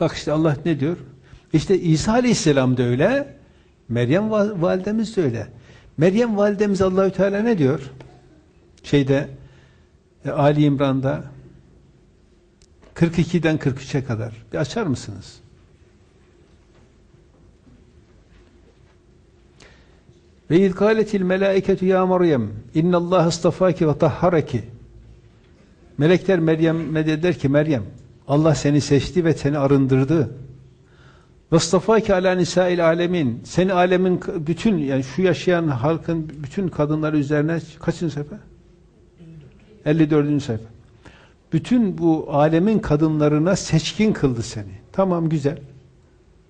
Bak işte Allah ne diyor? İşte İsa Aleyhisselam da öyle, Meryem validemiz de öyle. Meryem validemiz Allahü Teala ne diyor? Şeyde e, Ali İmran'da 42'den 43'e kadar. Bir açar mısınız? Ve iz kâletil melâiketu ya Meryem innallâhe istafâki ve tahharaki Melekler Meryem'e dediler ki Meryem Allah seni seçti ve seni arındırdı. Vestafaki ala nisa'il alemin. Seni alemin bütün yani şu yaşayan halkın bütün kadınları üzerine kaçıncı sayfa? 54. sayfa. Bütün bu alemin kadınlarına seçkin kıldı seni. Tamam güzel.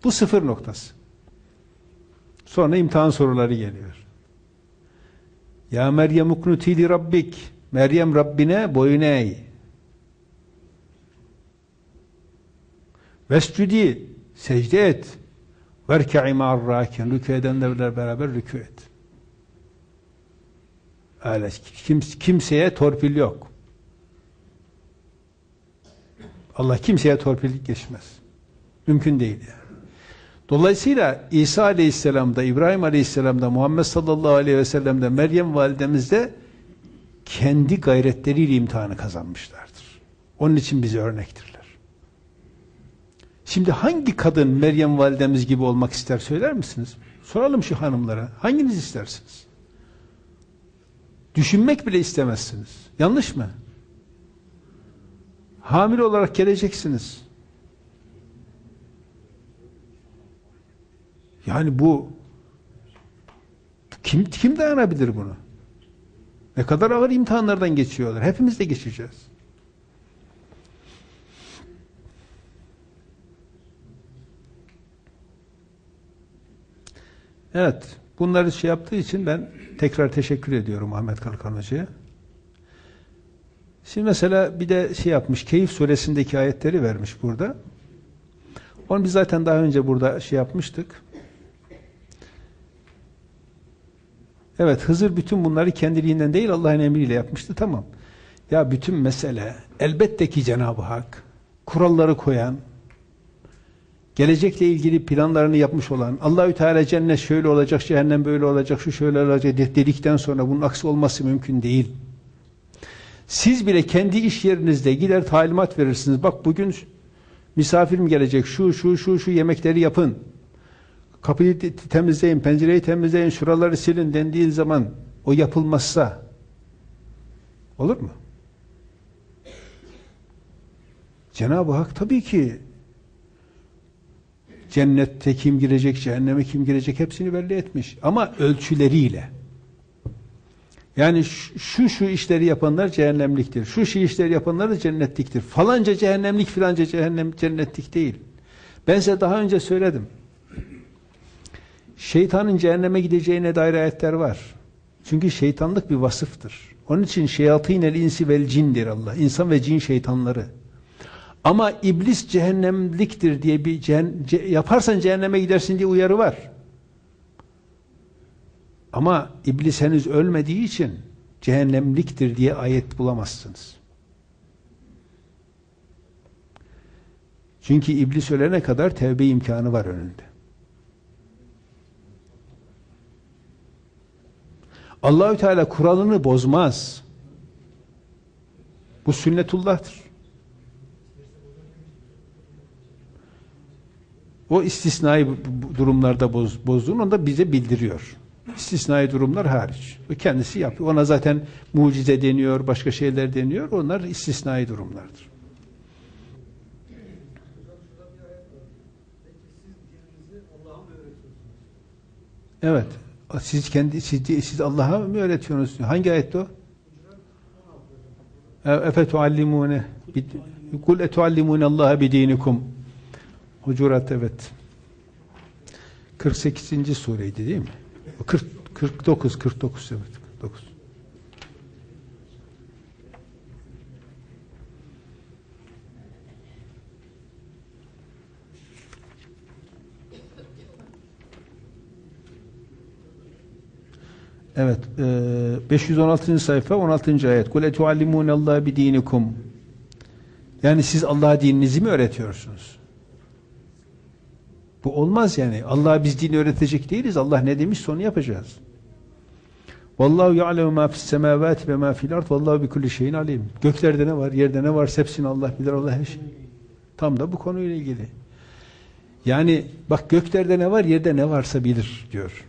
Bu sıfır noktası. Sonra imtihan soruları geliyor. Ya Meryem uknuti li rabbik. Meryem Rabbine boyun eğ. Vescudi secde et. Verke'i ma'arrakin. Rükû edenlerle beraber rükû et. Öyle kim, kimseye torpil yok. Allah kimseye torpil geçmez. Mümkün değil yani. Dolayısıyla İsa Aleyhisselam'da, İbrahim Aleyhisselam'da, Muhammed sallallahu aleyhi ve sellem'de, Meryem validemizde kendi gayretleriyle imtihanı kazanmışlardır. Onun için bize örnektirler. Şimdi hangi kadın Meryem validemiz gibi olmak ister söyler misiniz? Soralım şu hanımlara. Hanginiz istersiniz? Düşünmek bile istemezsiniz. Yanlış mı? Hamile olarak geleceksiniz. Yani bu kim kim dayanabilir bunu? Ne kadar ağır imtihanlardan geçiyorlar. Hepimiz de geçeceğiz. Evet. Bunları şey yaptığı için ben tekrar teşekkür ediyorum Ahmet Kalkan Hoca'ya. Şimdi mesela bir de şey yapmış, Keyif suresindeki ayetleri vermiş burada. Onu biz zaten daha önce burada şey yapmıştık. Evet Hızır bütün bunları kendiliğinden değil Allah'ın emriyle yapmıştı tamam. Ya bütün mesele elbette ki Cenab-ı Hak kuralları koyan, gelecekle ilgili planlarını yapmış olan, Allahü Teala cennet şöyle olacak, cehennem böyle olacak, şu şöyle olacak dedikten sonra bunun aksi olması mümkün değil. Siz bile kendi iş yerinizde gider talimat verirsiniz. Bak bugün misafir mi gelecek? Şu şu şu şu yemekleri yapın. Kapıyı temizleyin, pencereyi temizleyin, şuraları silin dendiği zaman o yapılmazsa olur mu? Cenab-ı Hak tabii ki cennette kim girecek, cehenneme kim girecek hepsini belli etmiş. Ama ölçüleriyle. Yani şu şu işleri yapanlar cehennemliktir. Şu şu işleri yapanlar da cennetliktir. Falanca cehennemlik filanca cehennem cennetlik değil. Ben size daha önce söyledim. Şeytanın cehenneme gideceğine dair ayetler var. Çünkü şeytanlık bir vasıftır. Onun için şeyatînel insi vel cindir Allah. İnsan ve cin şeytanları. Ama iblis cehennemliktir diye bir cehen, ce, yaparsan cehenneme gidersin diye uyarı var. Ama iblis henüz ölmediği için cehennemliktir diye ayet bulamazsınız. Çünkü iblis ölene kadar tevbe imkanı var önünde. Allahü Teala kuralını bozmaz. Bu sünnetullah'tır. O istisnai durumlarda boz, bozduğunu onu da bize bildiriyor. İstisnai durumlar hariç. O kendisi yapıyor. Ona zaten mucize deniyor, başka şeyler deniyor. Onlar istisnai durumlardır. Evet. Siz kendi siz, siz Allah'a mı öğretiyorsunuz? Hangi ayette o? Efe tuallimune kul etuallimune Allah'a bidinikum Hucurat evet. 48. sureydi değil mi? 40 49 49 evet 49. Evet, e, 516. sayfa 16. ayet. Kul etuallimunallaha bidinikum. Yani siz Allah'a dininizi mi öğretiyorsunuz? Bu olmaz yani. Allah'a biz dini öğretecek değiliz. Allah ne demiş onu yapacağız. Vallahu ya'lemu ma fis semavati ve ma fil ard. Vallahu bi kulli şeyin alim. Göklerde ne var, yerde ne var hepsini Allah bilir. Allah her şey. Tam da bu konuyla ilgili. Yani bak göklerde ne var, yerde ne varsa bilir diyor.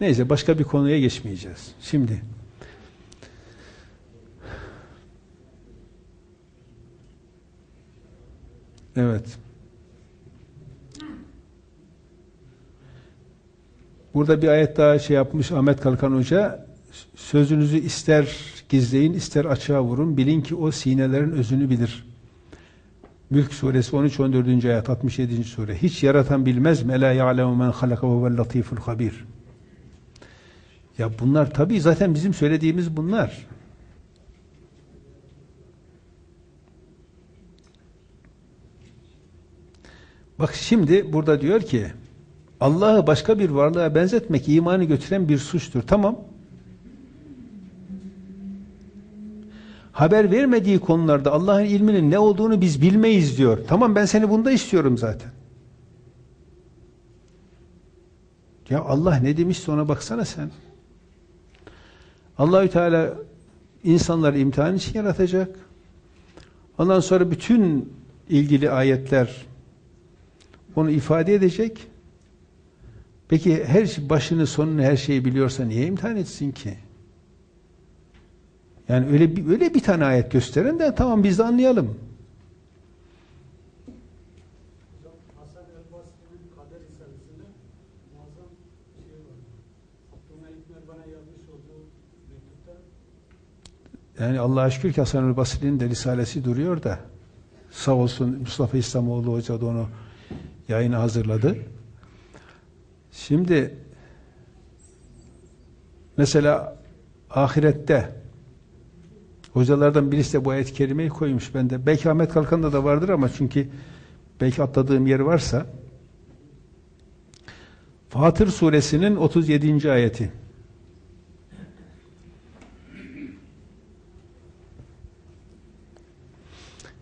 Neyse başka bir konuya geçmeyeceğiz. Şimdi Evet. Burada bir ayet daha şey yapmış Ahmet Kalkan Hoca. Sözünüzü ister gizleyin, ister açığa vurun. Bilin ki o sinelerin özünü bilir. Mülk suresi 13-14. ayet 67. sure. Hiç yaratan bilmez mi? Ela ya'lemu men halaka ve vel latiful habir. Ya bunlar tabii zaten bizim söylediğimiz bunlar. Bak şimdi burada diyor ki Allah'ı başka bir varlığa benzetmek imanı götüren bir suçtur. Tamam. Haber vermediği konularda Allah'ın ilminin ne olduğunu biz bilmeyiz diyor. Tamam ben seni bunda istiyorum zaten. Ya Allah ne demişse ona baksana sen. Allahü Teala insanları imtihan için yaratacak. Ondan sonra bütün ilgili ayetler onu ifade edecek. Peki her şey- başını sonunu her şeyi biliyorsa niye imtihan etsin ki? Yani öyle bir, öyle bir tane ayet gösterin de tamam biz de anlayalım. Hasan Yani Allah'a şükür ki Hasan-ül Basri'nin de risalesi duruyor da sağ olsun Mustafa İslamoğlu Hoca da onu yayına hazırladı. Şimdi mesela ahirette hocalardan birisi de bu ayet-i kerimeyi koymuş. Ben de belki Ahmet Kalkan'da da vardır ama çünkü belki atladığım yer varsa Fatır suresinin 37. ayeti.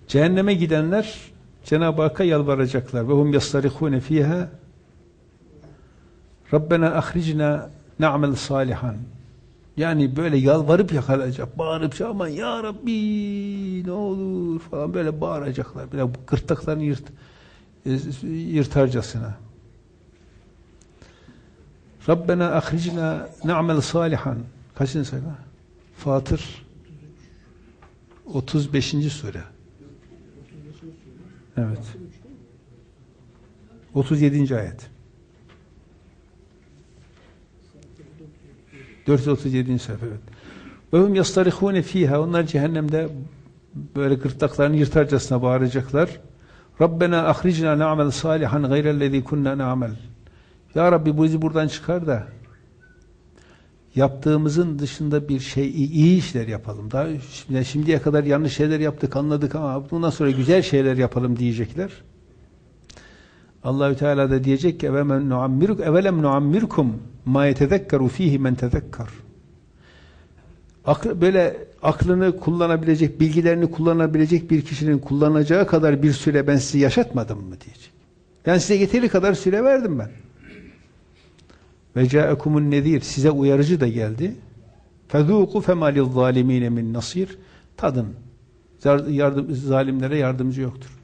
Cehenneme gidenler Cenab-ı Hakk'a yalvaracaklar. Ve hum yastarihune fiha Rabbena ahricna na'mel salihan. Yani böyle yalvarıp yakalayacak, bağırıp aman ya Rabbi ne olur falan böyle bağıracaklar. Böyle gırtlaklarını yırt, e, yırtarcasına. Rabbena ahricna na'mel salihan. Kaçıncı sayfa? Fatır 35. sure. Evet. 37. ayet. 437. sayfa evet. Ve hum yastarihune fiha onlar cehennemde böyle gırtlaklarını yırtarcasına bağıracaklar. Rabbena ahricna na'mel salihan gayrellezî kunna na'mel. Ya Rabbi bizi buradan çıkar da yaptığımızın dışında bir şey iyi işler yapalım. Daha şimdi- şimdiye kadar yanlış şeyler yaptık, anladık ama bundan sonra güzel şeyler yapalım diyecekler. Allahü Teala da diyecek ki evelem nuammiruk evelem nuammirkum ma yetezekkeru fihi men tezekker. Aklı, böyle aklını kullanabilecek, bilgilerini kullanabilecek bir kişinin kullanacağı kadar bir süre ben sizi yaşatmadım mı diyecek. Ben size yeteri kadar süre verdim ben. Ve ca'ekumun nezir size uyarıcı da geldi. Fezûku femâliz zâlimîne min nasir. Tadın. Yardım, zalimlere yardımcı yoktur.